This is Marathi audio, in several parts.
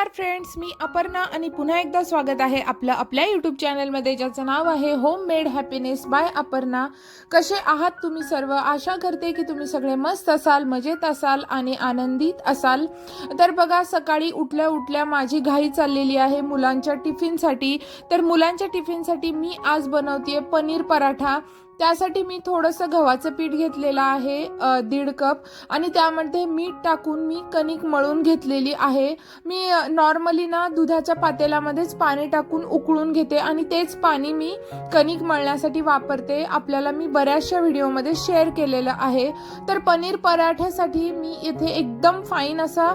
नमस्कार फ्रेंड्स मी अपर्णा आणि पुन्हा एकदा स्वागत आहे आपलं आपल्या यूट्यूब चॅनलमध्ये ज्याचं नाव आहे home made happiness by Aparna. कसे आहात तुम्ही सर्व? आशा करते की तुम्ही सगळे मस्त असाल मजेत असाल आणि आनंदित असाल. तर बघा सकाळी उठल्या उठल्या माझी घाई चाललेली आहे मुलांच्या टिफिनसाठी तर मुलांच्या टिफिनसाठी मी आज बनवते पनीर पराठा. त्यासाठी मी थोडंसं गव्हाचं पीठ घेतलेलं आहे दीड कप. आणि त्यामध्ये मीठ टाकून मी कणिक मळून घेतलेली आहे. मी नॉर्मली ना दुधाच्या पातेल्यामध्येच पाणी टाकून उकळून घेते आणि तेच पाणी मी कणिक मळण्यासाठी वापरते. आपल्याला मी बऱ्याचशा व्हिडिओमध्ये शेअर केलेलं आहे. तर पनीर पराठ्यासाठी मी इथे एकदम फाईन असा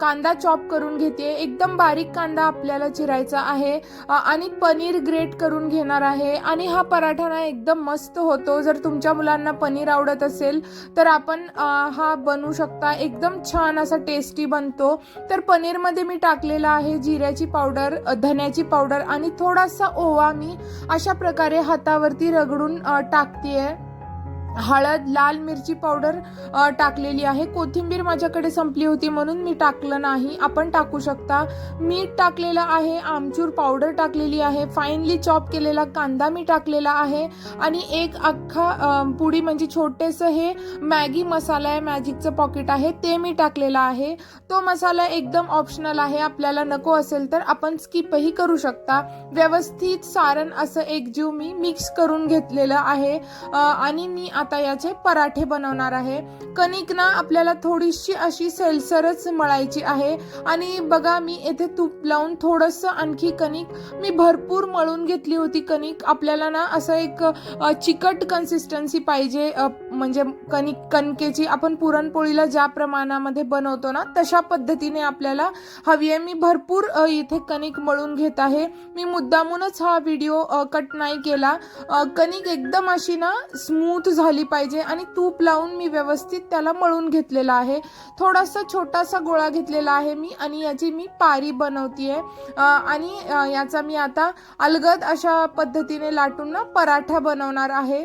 कांदा चॉप करून घेते. एकदम बारीक कांदा आपल्याला चिरायचा आहे. आणि पनीर ग्रेट करून घेणार आहे. आणि हा पराठा ना एकदम मस्त होतो. जर तुमच्या मुलांना पनीर आवडत असेल तर आपण हा बनवू शकता. एकदम छान असा टेस्टी बनतो. तर पनीरमध्ये मी टाकलेला आहे जिऱ्याची पावडर धन्याची पावडर आणि थोडासा ओवा मी अशा प्रकारे हातावरती रगडून टाकते आहे हळद लाल मिरची पावडर टाकलेली आहे. कोथिंबीर माझ्याकडे संपली होती म्हणून मी टाकलं नाही. आपण टाकू शकता. मीठ टाकलेलं आहे आमचूर पावडर टाकलेली आहे फाईनली चॉप केलेला कांदा मी टाकलेला आहे आणि एक अख्खा पुडी म्हणजे छोटेसं हे मॅगी मसाला आहे मॅजिकचं पॉकेट आहे ते मी टाकलेलं आहे. तो मसाला एकदम ऑप्शनल आहे. आपल्याला नको असेल तर आपण स्किपही करू शकता. व्यवस्थित सारण असं एकजीव मी मिक्स करून घेतलेलं आहे. आणि मी आता याचे पराठे बनवणार आहे. कणिक ना आपल्याला थोडीशी अशी सेलसरच मळायची आहे. आणि बघा मी येथे तूप लावून थोडंसं आणखी कणिक मी भरपूर मळून घेतली होती कणिक. आपल्याला ना असं एक चिकट कन्सिस्टन्सी पाहिजे. म्हणजे कणिक कणकेची आपण पुरणपोळीला ज्या प्रमाणामध्ये बनवतो ना तशा पद्धतीने आपल्याला हवी आहे. मी भरपूर इथे कणिक मळून घेत आहे. मी मुद्दामूनच हा व्हिडिओ कट नाही केला. कणिक एकदम अशी ना स्मूथ झाली पाहिजे आणि तूप लावून मी व्यवस्थित त्याला मळून घेतलेला आहे. थोडासा छोटासा गोळा घेतलेला आहे मी आणि याची मी पारी बनवतीये. आणि याचा मी आता अलगद अशा पद्धतीने लाटून ना पराठा बनवणार आहे.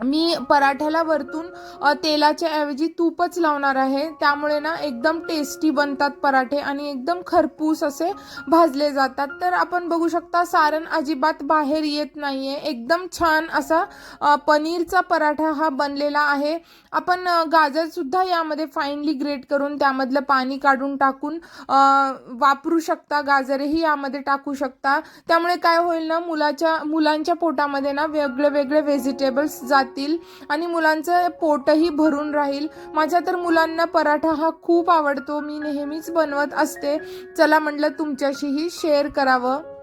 मी पराठ्याला वरतून तेलाच्या ऐवजी तूपच लावणार आहे. त्यामुळे ना एकदम टेस्टी बनतात पराठे आणि एकदम खरपूस असे भाजले जातात. तर आपण बघू शकता सारण अजिबात बाहेर येत नाही आहे एकदम छान असा पनीरचा पराठा हा बनलेला आहे. आपण गाजरसुद्धा यामध्ये फाईनली ग्रेट करून त्यामधलं पाणी काढून टाकून वापरू शकता. गाजरही यामध्ये टाकू शकता. त्यामुळे काय होईल ना मुलाच्या मुलांच्या पोटामध्ये ना वेगळे वेगळे व्हेजिटेबल्स जातील आणि मुलांचं पोटही भरून राहील. माझ्या तर मुलांना पराठा हा खूप आवडतो. मी नेहमीच बनवत असते. चला म्हटलं तुमच्याशीही शेअर करावं.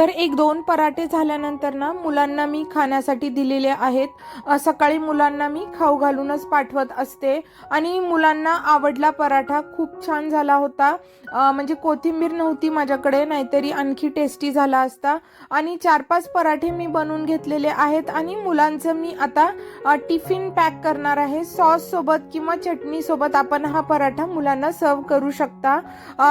तर एक दोन पराठे झाल्यानंतर ना मुलांना मी खाण्यासाठी दिलेले आहेत. सकाळी मुलांना मी खाऊ घालूनच पाठवत असते. आणि मुलांना आवडला पराठा खूप छान झाला होता. म्हणजे कोथिंबीर नव्हती माझ्याकडे नाहीतरी आणखी टेस्टी झाला असता. आणि चार पाच पराठे मी बनवून घेतलेले आहेत. आणि मुलांचं मी आता टिफिन पॅक करणार आहे. सॉस सोबत किंवा चटणी सोबत आपण हा पराठा मुलांना सर्व करू शकता.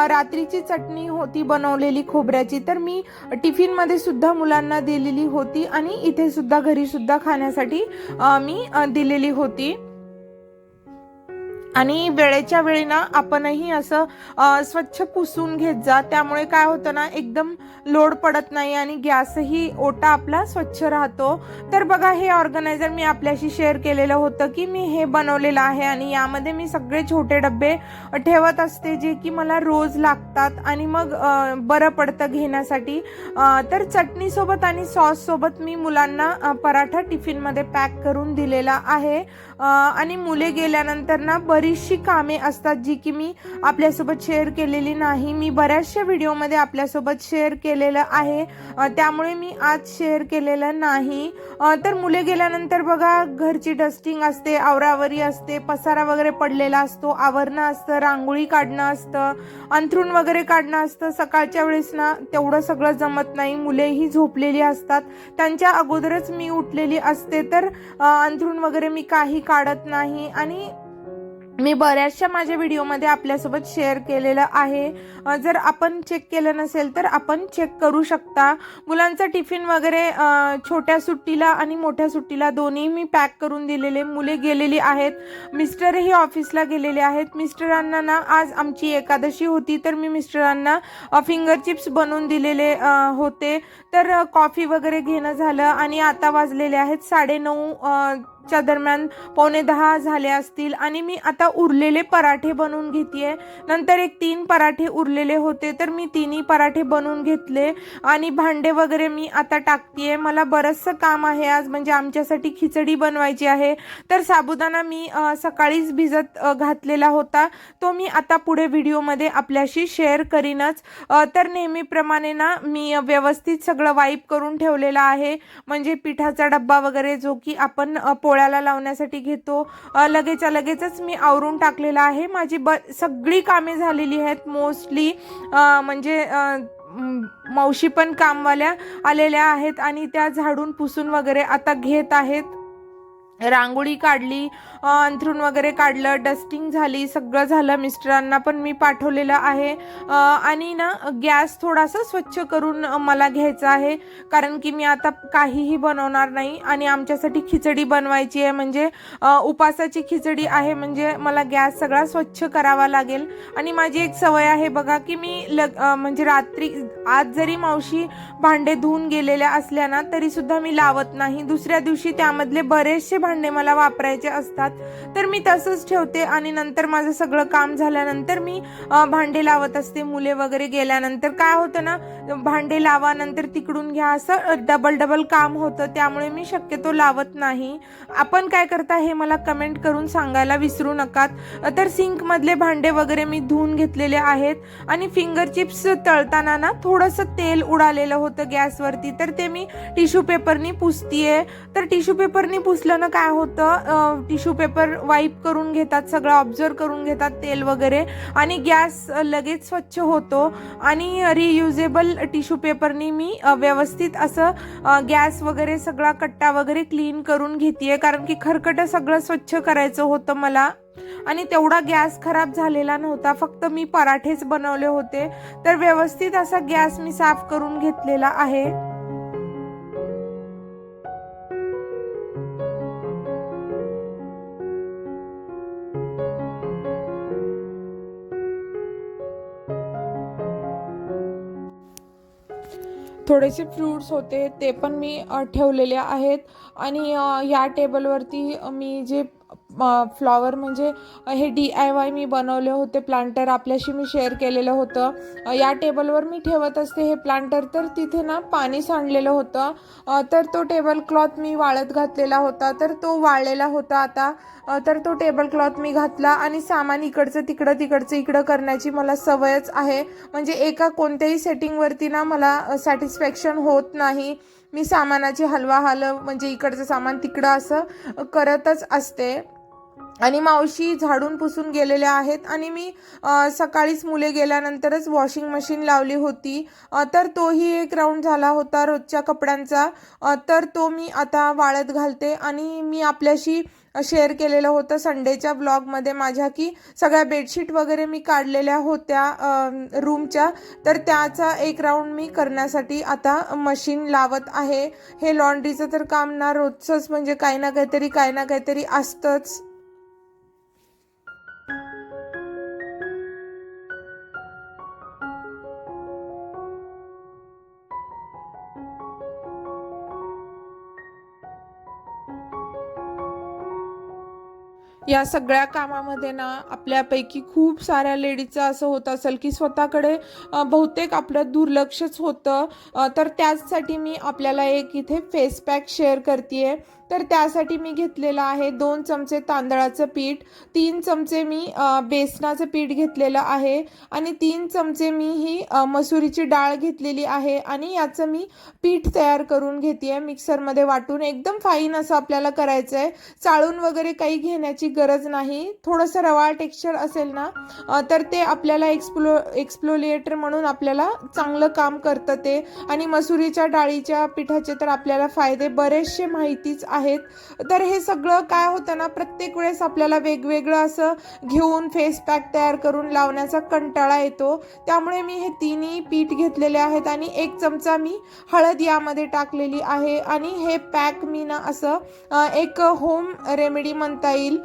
रात्रीची चटणी होती बनवलेली खोबऱ्याची. तर मी टिफिन टिफिनमध्ये सुद्धा मुलांना दिलेली होती आणि इथे सुद्धा घरी सुद्धा खाण्यासाठी मी दिलेली होती. आणि वेळेच्या वेळी ना आपणही असं स्वच्छ पुसून घेत जा. त्यामुळे काय होतं ना एकदम लोड पडत नाही आणि गॅसही ओटा आपला स्वच्छ राहतो. तर बघा हे ऑर्गनायझर मी आपल्याशी शेअर केलेलं होतं की मी हे बनवलेलं आहे आणि यामध्ये मी सगळे छोटे डबे ठेवत असते जे की मला रोज लागतात आणि मग बरं पडतं घेण्यासाठी. तर चटणीसोबत आणि सॉससोबत मी मुलांना पराठा टिफिनमध्ये पॅक करून दिलेला आहे. आणि मुले गेल्यानंतर ना बरीचशी कामे असतात जी की मी आपल्यासोबत शेअर केलेली नाही. मी बऱ्याचशा व्हिडिओमध्ये आपल्यासोबत शेअर केलेलं आहे. त्यामुळे मी आज शेअर केलेलं नाही. तर मुले गेल्यानंतर बघा घरची डस्टिंग असते आवरावरी असते पसारा वगैरे पडलेला असतो आवरणं असतं रांगोळी काढणं असतं अंथरूण वगैरे काढणं असतं. सकाळच्या वेळेस ना तेवढं सगळं जमत नाही. मुलेही झोपलेली असतात. त्यांच्या अगोदरच मी उठलेली असते. तर अंथरूण वगैरे मी काही काढत नाही आणि मी बऱ्याचशा माझ्या व्हिडिओमध्ये आपल्यासोबत शेअर केलेलं आहे. जर आपण चेक केलं नसेल तर आपण चेक करू शकता. मुलांचा टिफिन वगैरे छोट्या सुट्टीला आणि मोठ्या सुट्टीला दोन्ही मी पॅक करून दिलेले. मुले गेलेली आहेत. मिस्टरही ऑफिसला गेलेले आहेत. मिस्टरांना ना आज आमची एकादशी होती तर मी मिस्टरांना फिंगर चिप्स बनवून दिलेले होते. तर कॉफी वगैरे घेणं झालं आणि आता वाजलेले आहेत साडेनऊ नऊ च्या दरम्यान पावणे दहा झाले असतील. आणि मी आता उरलेले पराठे बनवून घेते नंतर एक तीन पराठे उरलेले होते तर मी तिन्ही पराठे बनवून घेतले. आणि भांडे वगैरे मी आता टाकते मला बरंचसं काम आहे आज म्हणजे आमच्यासाठी खिचडी बनवायची आहे. तर साबुदाणा मी सकाळीच भिजत घातलेला होता. तो मी आता पुढे व्हिडिओमध्ये आपल्याशी शेअर करीनच. तर नेहमीप्रमाणे ना मी व्यवस्थित सगळं वाईप करून ठेवलेलं आहे. म्हणजे पिठाचा डब्बा वगैरे जो की आपण पोळ्या पोळ्याला लावण्यासाठी घेतो. लगेचच्या लगेचच मी आवरून टाकलेला आहे. माझी ब सगळी कामे झालेली आहेत मोस्टली. म्हणजे मावशी पण कामवाल्या आलेल्या आहेत आणि त्या झाडून पुसून वगैरे आता घेत आहेत. रांगोळी काढली अंथरूण वगैरे काढलं डस्टिंग झाली सगळं झालं. मिस्टरांना पण मी पाठवलेलं आहे. आणि ना गॅस थोडासा स्वच्छ करून मला घ्यायचा आहे. कारण की मी आता काहीही बनवणार नाही आणि आमच्यासाठी खिचडी बनवायची आहे. म्हणजे उपासाची खिचडी आहे. म्हणजे मला गॅस सगळा स्वच्छ करावा लागेल. आणि माझी एक सवय आहे बघा की मी लग म्हणजे रात्री आज जरी मावशी भांडे धुवून गेलेल्या असल्या ना तरीसुद्धा मी लावत नाही. दुसऱ्या दिवशी त्यामधले बरेचसे भांडे मला वापरायचे असतात तर मी तसंच ठेवते आणि नंतर माझं सगळं काम झाल्यानंतर मी भांडे लावत असते. मुले वगैरे गेल्यानंतर काय होतं ना भांडे लावा नंतर तिकडून घ्या असं डबल डबल काम होतं. त्यामुळे मी शक्यतो लावत नाही. आपण काय करता हे मला कमेंट करून सांगायला विसरू नकात. तर सिंकमधले भांडे वगैरे मी धुवून घेतलेले आहेत आणि फिंगर चिप्स तळताना ना थोडंसं तेल उडालेलं होतं गॅसवरती. तर ते मी टिश्यू पेपरनी पुसतीये. तर टिश्यू पेपरनी पुसलं ना काय होतं टिश्यू पेपर वाईप करून घेतात सगळं ऑब्झर्व करून घेतात तेल वगैरे आणि गॅस लगेच स्वच्छ होतो आणि रियुजेबल टिश्यू पेपरनी मी व्यवस्थित असं गॅस वगैरे सगळा कट्टा वगैरे क्लीन करून घेते कारण की खरकटं सगळं स्वच्छ करायचं होतं मला आणि तेवढा गॅस खराब झालेला नव्हता. फक्त मी पराठेच बनवले होते. तर व्यवस्थित असा गॅस मी साफ करून घेतलेला आहे. थोडेसे फ्रूट्स होते ते पण मी ठेवलेले आहेत. आणि या टेबलवरती मी जे फ्लॉवर म्हणजे हे डी आय वाय मी बनवले होते प्लांटर आपल्याशी मी शेअर केलेलं होतं. या टेबलवर मी ठेवत असते हे प्लांटर तर तिथे ना पाणी सांडलेलं होतं. तर तो टेबल क्लॉथ मी वाळत घातलेला होता. तर तो वाळलेला होता आता. तर तो टेबल क्लॉथ मी घातला आणि सामान इकडचं तिकडं तिकडचं इकडं करण्याची मला सवयच आहे. म्हणजे एका कोणत्याही सेटिंगवरती ना मला सॅटिस्फॅक्शन होत नाही. मी सामानाची हलवा हलव म्हणजे इकडचं सामान तिकडं असं करतच असते. आणि मावशी झाडून पुसून गेलेल्या आहेत. आणि मी सकाळीच मुले गेल्यानंतरच वॉशिंग मशीन लावली होती. तर तोही एक राऊंड झाला होता रोजच्या कपड्यांचा. तर तो मी आता वाळत घालते. आणि मी आपल्याशी शेअर केलेलं होतं संडेच्या ब्लॉगमध्ये माझ्या की सगळ्या बेडशीट वगैरे मी काढलेल्या होत्या रूमच्या तर त्याचा एक राऊंड मी करण्यासाठी आता मशीन लावत आहे. हे लॉन्ड्रीचं तर काम ना रोजचंच म्हणजे काही ना काहीतरी काही ना काहीतरी असतंच. या सगळ्या कामामध्ये ना आपल्यापैकी खूप साऱ्या लेडीजचं असं होत असेल की स्वतःकडे बहुतेक आपलं दुर्लक्षच होतं. तर त्याचसाठी मी आपल्याला एक इथे फेस पॅक शेअर करते आहे तर त्यासाठी मी घेतलेलं आहे दोन चमचे तांदळाचं पीठ तीन चमचे मी बेसनाचं पीठ घेतलेलं आहे आणि तीन चमचे मी ही मसुरीची डाळ घेतलेली आहे आणि याचं मी पीठ तयार करून घेते मिक्सरमध्ये वाटून एकदम फाईन असं आपल्याला करायचं आहे चाळून वगैरे काही घेण्याची गरज नाही. थोडंसं रवाळ टेक्स्चर असेल ना तर ते आपल्याला एक्सप्लो एक्सप्लोलिएटर म्हणून आपल्याला चांगलं काम करतं ते. आणि मसुरीच्या डाळीच्या पिठाचे तर आपल्याला फायदे बरेचसे माहितीच आहेत. तर हे सगळं काय होतं ना प्रत्येक वेळेस आपल्याला वेगवेगळं असं घेऊन फेस पॅक तयार करून लावण्याचा कंटाळा येतो. त्यामुळे मी हे तिन्ही पीठ घेतलेले आहेत आणि एक चमचा मी हळद यामध्ये टाकलेली आहे आणि हे पॅक मी ना असं एक होम रेमेडी म्हणता येईल.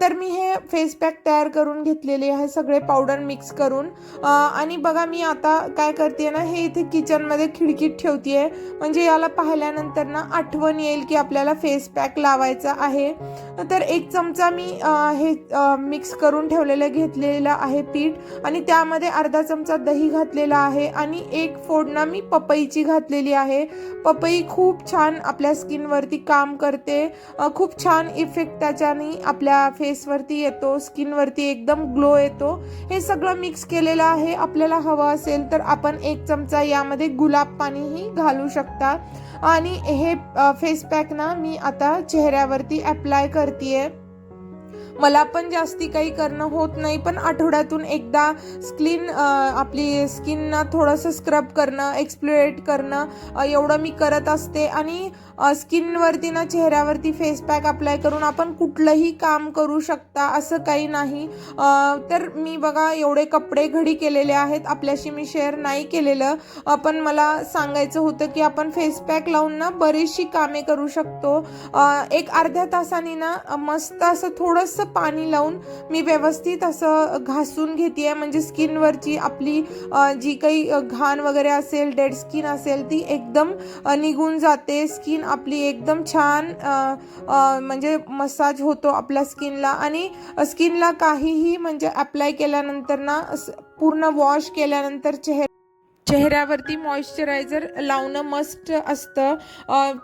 तर मी हे फेस पॅक तयार करून घेतलेले आहे सगळे पावडर मिक्स करून. आणि बघा मी आता काय करते ना हे इथे किचनमध्ये खिडकीत ठेवते म्हणजे याला पाहिल्यानंतर ना आठवण येईल की आपल्याला फेस पॅक लावायचा आहे. तर एक चमचा मी हे मिक्स करून ठेवलेलं घेतलेलं आहे पीठ आणि त्यामध्ये अर्धा चमचा दही घातलेला आहे आणि एक फोडणं मी पपईची घातलेली आहे. पपई खूप छान आपल्या स्किनवरती काम करते. खूप छान इफेक्ट त्याच्याने आपल्या फेसवरती येतो स्किनवरती एकदम ग्लो येतो. हे सगळं मिक्स केलेलं आहे. आपल्याला हवं असेल तर आपण एक चमचा यामध्ये गुलाब पाणीही घालू शकता. आणि हे फेस पॅक ना मी आता चेहऱ्यावरती अप्लाय करते मला पण जास्ती काही करणं होत नाही पण आठवड्यातून एकदा स्किन आपली स्किनना थोडंसं स्क्रब करणं एक्सप्लोरेट करणं एवढं मी करत असते. आणि स्किनवरती ना चेहऱ्यावरती फेस पॅक अप्लाय करून आपण कुठलंही काम करू शकता असं काही नाही. तर मी बघा एवढे कपडे घडी केलेले आहेत. आपल्याशी मी शेअर नाही केलेलं. पण मला सांगायचं होतं की आपण फेस पॅक लावून ना बरीचशी कामे करू शकतो. एक अर्ध्या तासाने ना मस्त असं थोडंसं पाणी लावून मी व्यवस्थित असं घासून घेते म्हणजे स्किनवरची आपली जी काही घाण वगैरे असेल डेड स्किन असेल ती एकदम निघून जाते. स्किन आपली एकदम छान म्हणजे मसाज होतो आपल्या स्किनला. आणि स्किनला काहीही म्हणजे अप्लाय केल्यानंतर ना पूर्ण वॉश केल्यानंतर चेहरा चेहऱ्यावरती मॉइश्चरायझर लावणं मस्ट असतं.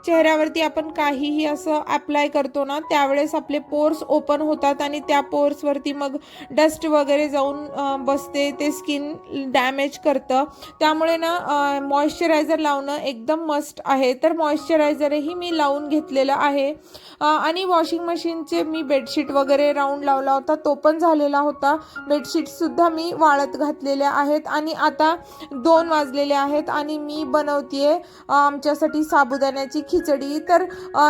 चेहऱ्यावरती आपण काहीही असं अप्लाय करतो ना त्यावेळेस आपले पोर्स ओपन होतात आणि त्या पोर्सवरती मग डस्ट वगैरे जाऊन बसते ते स्किन डॅमेज करतं. त्यामुळे ना मॉइश्चरायझर लावणं एकदम मस्ट आहे. तर मॉइश्चरायझरही मी लावून घेतलेलं आहे. आणि वॉशिंग मशीनचे मी बेडशीट वगैरे राऊंड लावला होता तो पण झालेला होता. बेडशीटसुद्धा मी वाळत घातलेल्या आहेत. आणि आता दोन वाजलेले आहेत आणि मी बनवतीये आमच्यासाठी साबुदाण्याची खिचडी. तर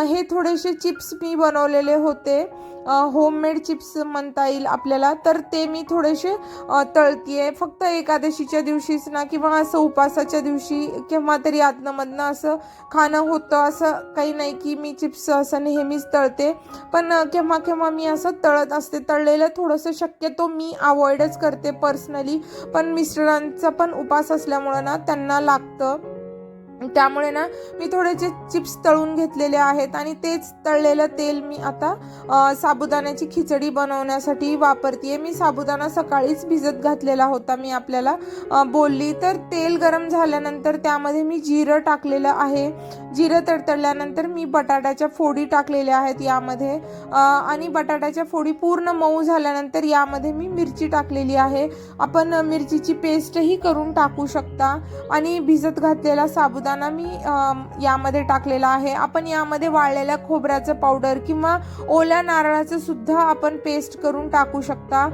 हे थोडेसे चिप्स मी बनवलेले होते. होममेड चिप्स म्हणता येईल आपल्याला. तर ते मी थोडेसे अ, तळतीये. फक्त एकादशीच्या दिवशीच ना किंवा असं उपासाच्या दिवशी केव्हा तरी आतनमधनं असं खाणं होतं असं काही नाही की मी चिप्स असं नेहमीच तळते. पण केव्हा केव्हा मी असं तळत असते. तळलेलं थोडंसं शक्यतो मी अवॉइडच करते पर्सनली पण मिस्टरांचा पण उपास असल्यामुळं ना त्यांना लागतं. त्यामुळे ना मी थोडेसे चिप्स तळून घेतलेले आहेत आणि तेच तळलेलं तेल मी आता साबुदाण्याची खिचडी बनवण्यासाठी वापरते मी साबुदाणा सकाळीच भिजत घातलेला होता मी आपल्याला बोलली. तर तेल गरम झाल्यानंतर त्यामध्ये मी जिरं टाकलेलं आहे. जिरं तडतडल्यानंतर मी बटाट्याच्या फोडी टाकलेल्या आहेत यामध्ये. आणि बटाट्याच्या फोडी पूर्ण मऊ झाल्यानंतर यामध्ये मी मिरची टाकलेली आहे. आपण मिरचीची पेस्टही करून टाकू शकता. आणि भिजत घातलेला साबुदाणा मी यामध्ये टाकलेला आहे. आपण यामध्ये वाळलेल्या खोबऱ्याचं पावडर किंवा ओल्या नारळाचं सुद्धा आपण पेस्ट करून टाकू शकता.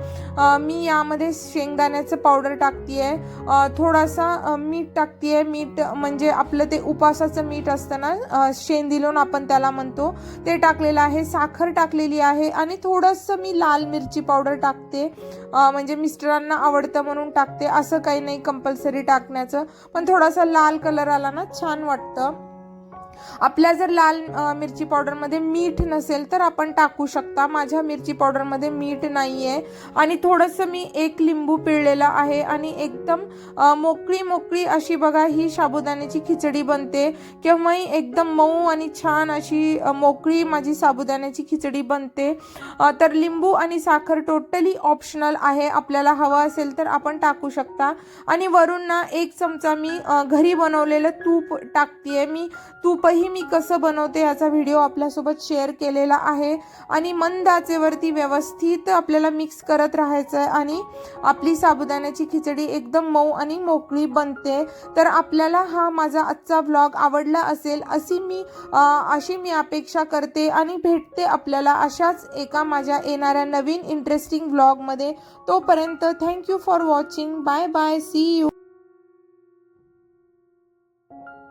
मी यामध्ये शेंगदाण्याचं पावडर टाकते आहे थोडासा मीठ मीठ आहे मीठ म्हणजे आपलं ते उपासाचं मीठ असतं ना शेंदिलोन आपण त्याला म्हणतो. ते टाकलेलं आहे. साखर टाकलेली आहे. आणि थोडंसं मी लाल मिरची पावडर टाकते. म्हणजे मिस्टरांना आवडतं म्हणून टाकते. असं काही नाही कंपल्सरी टाकण्याचं. पण थोडासा लाल कलर आला ना छान वाटतं. आपल्या जर लाल मिरची पावडरमध्ये मीठ नसेल तर आपण टाकू शकता. माझ्या मिरची पावडरमध्ये मीठ नाही आहे आणि थोडंसं मी एक लिंबू पिळलेलं आहे आणि एकदम मोकळी मोकळी अशी बघा ही साबुदाण्याची खिचडी बनते. केव्हाही एकदम मऊ आणि छान अशी मोकळी माझी साबुदाण्याची खिचडी बनते. तर लिंबू आणि साखर टोटली ऑप्शनल आहे. आपल्याला हवं असेल तर आपण टाकू शकता. आणि वरून ना एक चमचा मी घरी बनवलेलं तूप टाकते मी तूप तूपही मी कसं बनवते याचा व्हिडिओ आपल्यासोबत शेअर केलेला आहे. आणि मंद आचेवरती व्यवस्थित आपल्याला मिक्स करत राहायचं आहे. आणि आपली साबुदाण्याची खिचडी एकदम मऊ आणि मोकळी बनते. तर आपल्याला हा माझा आजचा व्लॉग आवडला असेल अशी मी अशी मी अपेक्षा करते आणि भेटते आपल्याला अशाच एका माझ्या येणाऱ्या नवीन इंटरेस्टिंग व्लॉगमध्ये तोपर्यंत thank you for watching bye bye see you